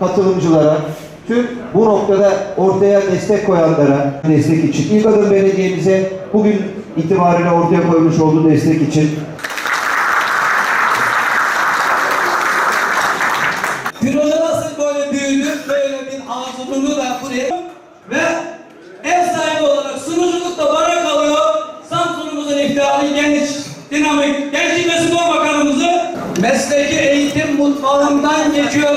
katılımcılara, tüm bu noktada ortaya destek koyanlara destek için, İlk Adım Belediye'mize bugün itibariyle ortaya koymuş olduğu destek için. Proje nasıl böyle büyüdü, böyle bir ağzını da buraya ve ev sahibi olarak sunuculukta bana kalıyor. Samsun'umuzun iftiharı genç, dinamik, gençlik ve spor bakanımızı mesleki eğitim mutfağından geçiyor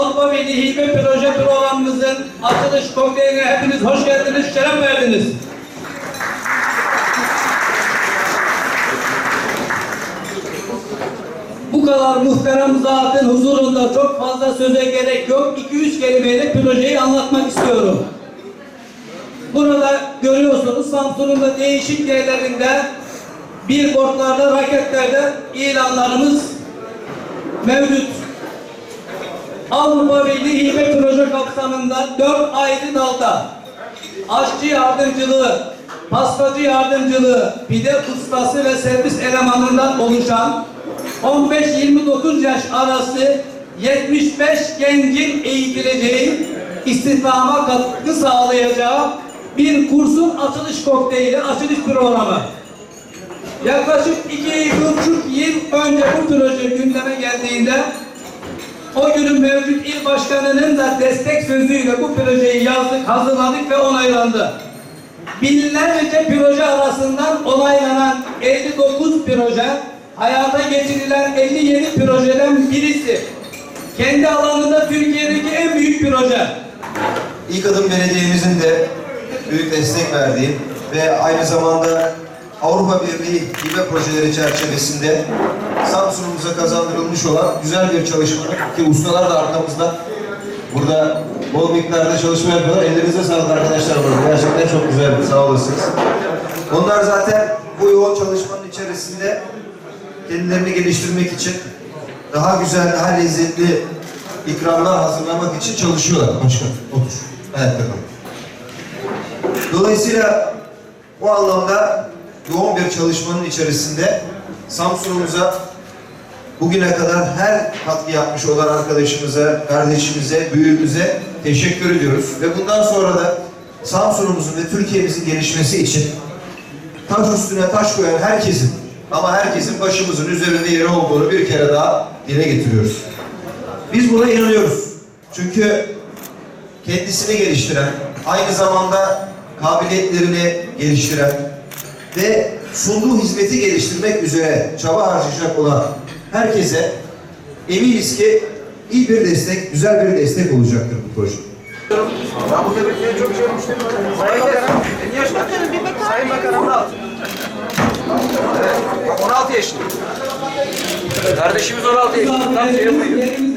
Avrupa Birliği Hibe Proje programımızın açılış kokteyline hepiniz hoş geldiniz, şeref verdiniz. Bu kadar muhterem zatın huzurunda çok fazla söze gerek yok. 2-3 kelimeyle projeyi anlatmak istiyorum. Burada görüyorsunuz Samsun'un da değişik yerlerinde billboardlarda, raketlerde ilanlarımız mevcut. Avrupa Birliği Hibe Proje kapsamında 4 ayrı dalda aşçı yardımcılığı, pastacı yardımcılığı, pide ustası ve servis elemanından oluşan 15-29 yaş arası 75 gencin eğitileceği, istihdama katkı sağlayacağı bir kursun açılış kokteyli, açılış programı. Yaklaşık iki buçuk yıl önce bu proje gündeme geldiğinde o günün mevcut il başkanının da destek sözüyle bu projeyi yazdık, hazırladık ve onaylandı. Binlerce proje arasından onaylanan 59 proje, hayata geçirilen 57 projeden birisi. Kendi alanında Türkiye'deki en büyük proje. İlk Adım Belediye'mizin de büyük destek verdiği ve aynı zamanda Avrupa Birliği hibe projeleri çerçevesinde Samsun'umuza kazandırılmış olan güzel bir çalışma ki ustalar da arkamızda burada bol miktarda çalışma yapıyorlar. Ellerinize sağlık arkadaşlar burada. Gerçekten çok güzel. Sağ olasınız. Onlar zaten bu yoğun çalışmanın içerisinde kendilerini geliştirmek için daha güzel, daha lezzetli ikramlar hazırlamak için çalışıyorlar. Başkan, otur. Evet, bakalım. Dolayısıyla bu anlamda yoğun bir çalışmanın içerisinde Samsun'umuza bugüne kadar her katkı yapmış olan arkadaşımıza, kardeşimize, büyüğümüze teşekkür ediyoruz. Ve bundan sonra da Samsun'umuzun ve Türkiye'mizin gelişmesi için taş üstüne taş koyan herkesin ama herkesin başımızın üzerinde yeri olduğunu bir kere daha dile getiriyoruz. Biz buna inanıyoruz. Çünkü kendisini geliştiren, aynı zamanda kabiliyetlerini geliştiren ve sunduğu hizmeti geliştirmek üzere çaba harcayacak olan herkese eminiz ki iyi bir destek, güzel bir destek olacaktır bu proje. Sayın Bakanım da al. Evet, bak 16 yaşında. Kardeşimiz 16 yaşında. Tam şey yapıyor.